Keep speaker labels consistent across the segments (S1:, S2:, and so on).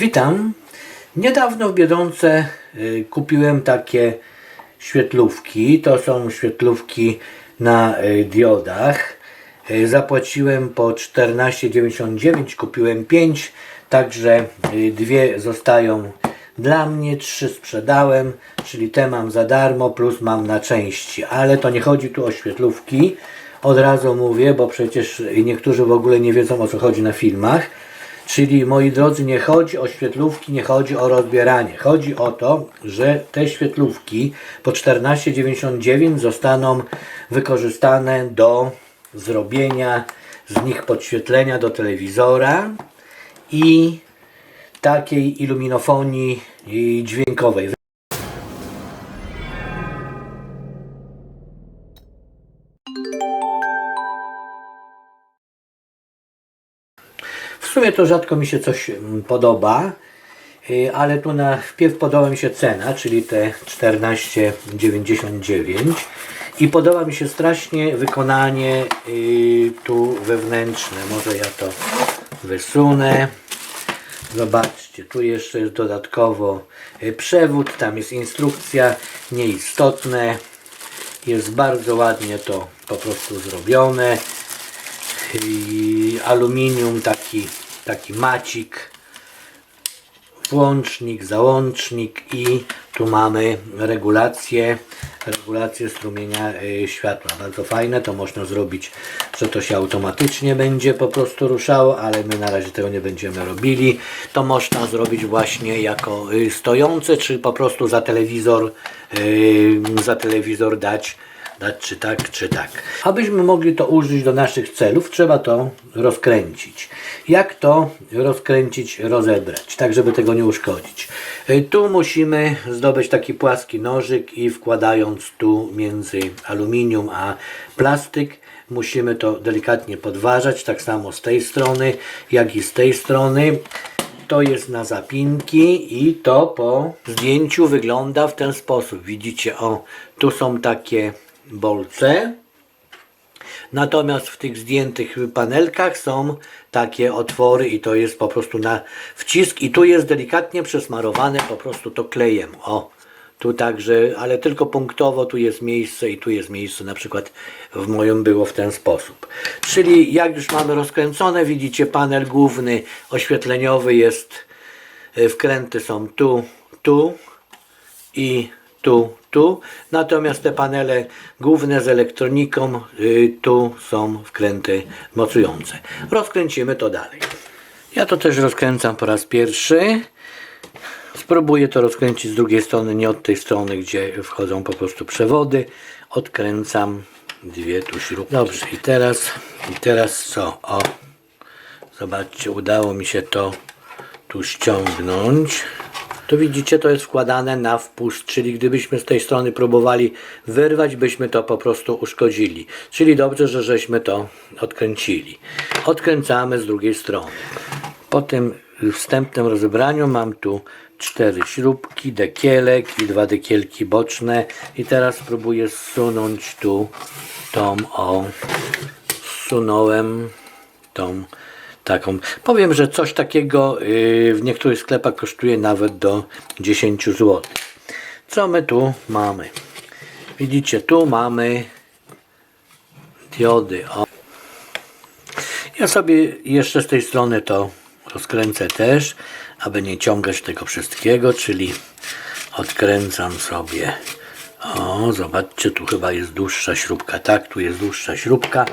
S1: Witam. Niedawno w Biedronce y, kupiłem takie świetlówki. To są świetlówki na y, diodach. Y, Zapłaciłem po 14,99, kupiłem 5, także dwie zostają dla mnie, trzy sprzedałem, czyli te mam za darmo, plus mam na części. Ale to nie chodzi tu o świetlówki, od razu mówię, bo przecież niektórzy w ogóle nie wiedzą o co chodzi na filmach. Czyli moi drodzy, nie chodzi o świetlówki, nie chodzi o rozbieranie. Chodzi o to, że te świetlówki po 14,99 zostaną wykorzystane do zrobienia z nich podświetlenia do telewizora i takiej iluminofonii dźwiękowej. Sumie to rzadko mi się coś mm, podoba, y, ale tu na wpierw podoba mi się cena, czyli te 14,99 i podoba mi się strasznie wykonanie y, tu wewnętrzne. Może ja to wysunę. Zobaczcie, tu jeszcze jest dodatkowo y, przewód, tam jest instrukcja, nieistotne. Jest bardzo ładnie to po prostu zrobione aluminium, taki, taki macik, włącznik, załącznik i tu mamy regulację, regulację strumienia y, światła. Bardzo fajne, to można zrobić, że to się automatycznie będzie po prostu ruszało, ale my na razie tego nie będziemy robili. To można zrobić właśnie jako y, stojące, czy po prostu za telewizor, y, za telewizor dać dać czy tak, czy tak. Abyśmy mogli to użyć do naszych celów, trzeba to rozkręcić. Jak to rozkręcić, rozebrać, tak żeby tego nie uszkodzić? Tu musimy zdobyć taki płaski nożyk i wkładając tu między aluminium a plastyk, musimy to delikatnie podważać, tak samo z tej strony, jak i z tej strony. To jest na zapinki i to po zdjęciu wygląda w ten sposób. Widzicie, o, tu są takie bolce. Natomiast w tych zdjętych panelkach są takie otwory i to jest po prostu na wcisk i tu jest delikatnie przesmarowane po prostu to klejem. O, tu także, ale tylko punktowo tu jest miejsce i tu jest miejsce, na przykład w moim było w ten sposób. Czyli jak już mamy rozkręcone, widzicie panel główny oświetleniowy jest, y, wkręty są tu, tu i tu, tu. Natomiast te panele główne z elektroniką y, tu są wkręty mocujące. Rozkręcimy to dalej. Ja to też rozkręcam po raz pierwszy. Spróbuję to rozkręcić z drugiej strony, nie od tej strony, gdzie wchodzą po prostu przewody. Odkręcam dwie tu śrubki. Dobrze, i teraz, i teraz co? O, zobaczcie, udało mi się to tu ściągnąć. To widzicie, to jest wkładane na wpust, czyli gdybyśmy z tej strony próbowali wyrwać, byśmy to po prostu uszkodzili. Czyli dobrze, że żeśmy to odkręcili. Odkręcamy z drugiej strony. Po tym wstępnym rozebraniu mam tu cztery śrubki, dekielek i dwa dekielki boczne i teraz spróbuję zsunąć tu tą o zsunąłem tą taką. Powiem, że coś takiego yy, w niektórych sklepach kosztuje nawet do 10 zł. Co my tu mamy? Widzicie, tu mamy diody. O. Ja sobie jeszcze z tej strony to rozkręcę też, aby nie ciągać tego wszystkiego, czyli odkręcam sobie. O, zobaczcie, tu chyba jest dłuższa śrubka. Tak, tu jest dłuższa śrubka.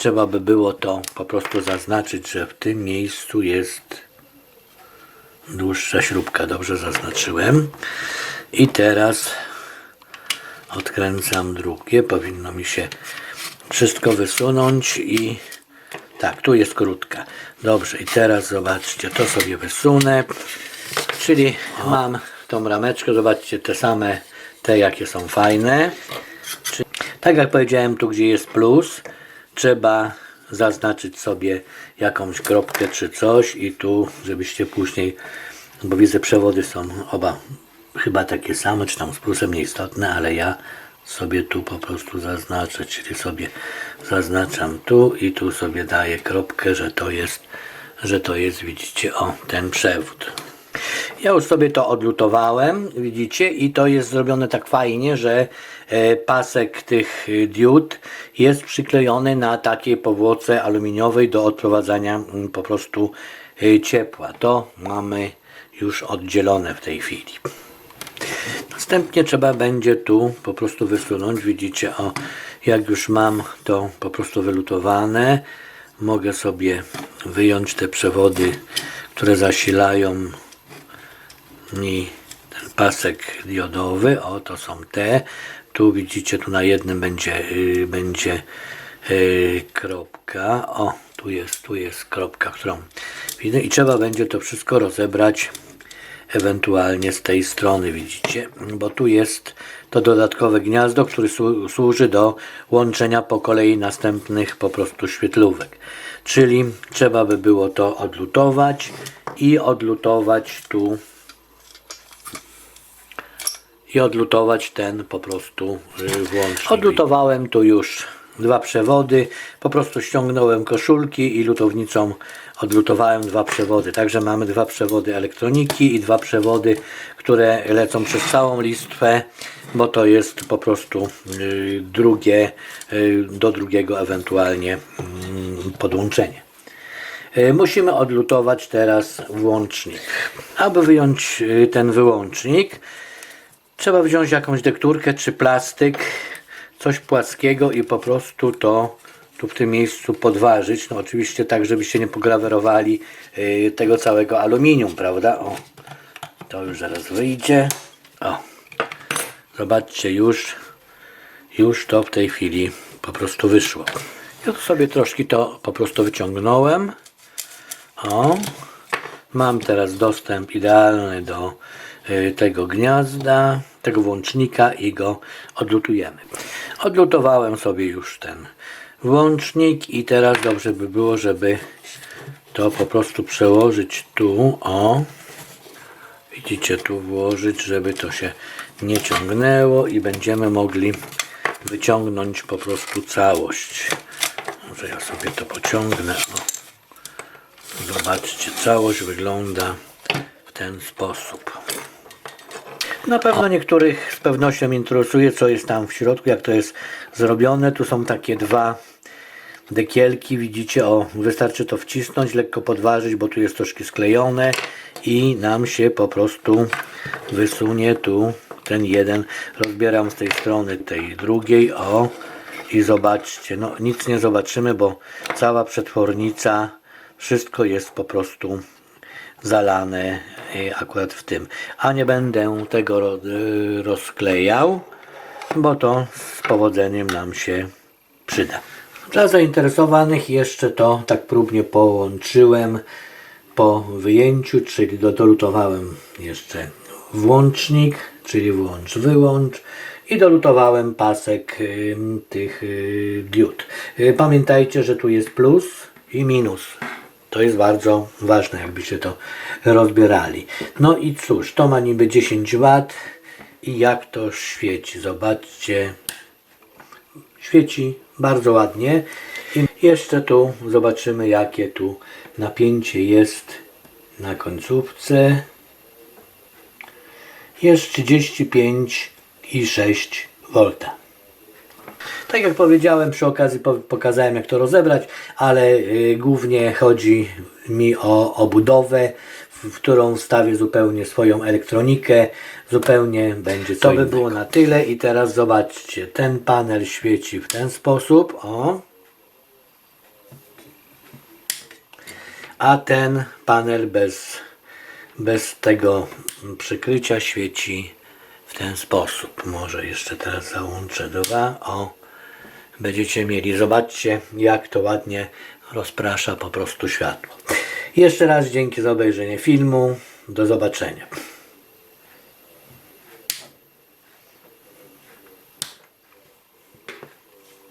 S1: Trzeba by było to po prostu zaznaczyć, że w tym miejscu jest dłuższa śrubka. Dobrze zaznaczyłem. I teraz odkręcam drugie. Powinno mi się wszystko wysunąć i tak, tu jest krótka. Dobrze, i teraz zobaczcie, to sobie wysunę. Czyli mam tą rameczkę, zobaczcie, te same, te jakie są fajne. Tak jak powiedziałem, tu gdzie jest plus, trzeba zaznaczyć sobie jakąś kropkę czy coś i tu, żebyście później, bo widzę przewody są oba chyba takie same, czy tam z plusem nieistotne, ale ja sobie tu po prostu zaznaczę, czyli sobie zaznaczam tu i tu sobie daję kropkę, że to jest, że to jest, widzicie, o, ten przewód. Ja już sobie to odlutowałem, widzicie, i to jest zrobione tak fajnie, że e, pasek tych e, diod jest przyklejony na takiej powłoce aluminiowej do odprowadzania mm, po prostu e, ciepła. To mamy już oddzielone w tej chwili. Następnie trzeba będzie tu po prostu wysunąć. Widzicie, o, jak już mam to po prostu wylutowane, mogę sobie wyjąć te przewody, które zasilają mi ten pasek diodowy. O, to są te. Tu widzicie, tu na jednym będzie, y, będzie y, kropka. O, tu jest, tu jest kropka, którą widzę. I trzeba będzie to wszystko rozebrać ewentualnie z tej strony, widzicie, bo tu jest to dodatkowe gniazdo, które słu- służy do łączenia po kolei następnych po prostu świetlówek. Czyli trzeba by było to odlutować i odlutować tu i odlutować ten po prostu y, włącznik. Odlutowałem tu już dwa przewody, po prostu ściągnąłem koszulki i lutownicą odlutowałem dwa przewody. Także mamy dwa przewody elektroniki i dwa przewody, które lecą przez całą listwę, bo to jest po prostu y, drugie, y, do drugiego ewentualnie mm, podłączenie. Musimy odlutować teraz włącznik. Aby wyjąć ten wyłącznik, trzeba wziąć jakąś dekturkę czy plastyk, coś płaskiego i po prostu to tu w tym miejscu podważyć. No oczywiście tak, żebyście nie pograwerowali y, tego całego aluminium, prawda? O, to już zaraz wyjdzie. O, zobaczcie, już, już to w tej chwili po prostu wyszło. Ja tu sobie troszkę to po prostu wyciągnąłem. O, mam teraz dostęp idealny do tego gniazda, tego włącznika i go odlutujemy. Odlutowałem sobie już ten włącznik i teraz dobrze by było, żeby to po prostu przełożyć tu, o, widzicie, tu włożyć, żeby to się nie ciągnęło i będziemy mogli wyciągnąć po prostu całość. Może ja sobie to pociągnę. O. Zobaczcie, całość wygląda w ten sposób. Na pewno niektórych z pewnością interesuje, co jest tam w środku, jak to jest zrobione. Tu są takie dwa dekielki, widzicie, o, wystarczy to wcisnąć, lekko podważyć, bo tu jest troszkę sklejone i nam się po prostu wysunie tu ten jeden. Rozbieram z tej strony tej drugiej, o, i zobaczcie, no nic nie zobaczymy, bo cała przetwornica, wszystko jest po prostu zalane y, akurat w tym. A nie będę tego y, rozklejał, bo to z powodzeniem nam się przyda. Dla zainteresowanych jeszcze to tak próbnie połączyłem po wyjęciu, czyli do- dolutowałem jeszcze włącznik, czyli włącz, wyłącz i dolutowałem pasek tych diod. Y, Pamiętajcie, że tu jest plus i minus. To jest bardzo ważne, jakbyście to rozbierali. No i cóż, to ma niby 10 W i jak to świeci. Zobaczcie, świeci bardzo ładnie. I jeszcze tu zobaczymy, jakie tu napięcie jest na końcówce. Jest 35,6 V. Tak jak powiedziałem, przy okazji po- pokazałem jak to rozebrać, ale y, głównie chodzi mi o obudowę, w, którą wstawię zupełnie swoją elektronikę, zupełnie będzie co To by było na tyle i teraz zobaczcie, ten panel świeci w ten sposób, o. A ten panel bez, bez tego przykrycia świeci w ten sposób. Może jeszcze teraz załączę dwa. O, będziecie mieli. Zobaczcie, jak to ładnie rozprasza po prostu światło. Jeszcze raz dzięki za obejrzenie filmu. Do zobaczenia.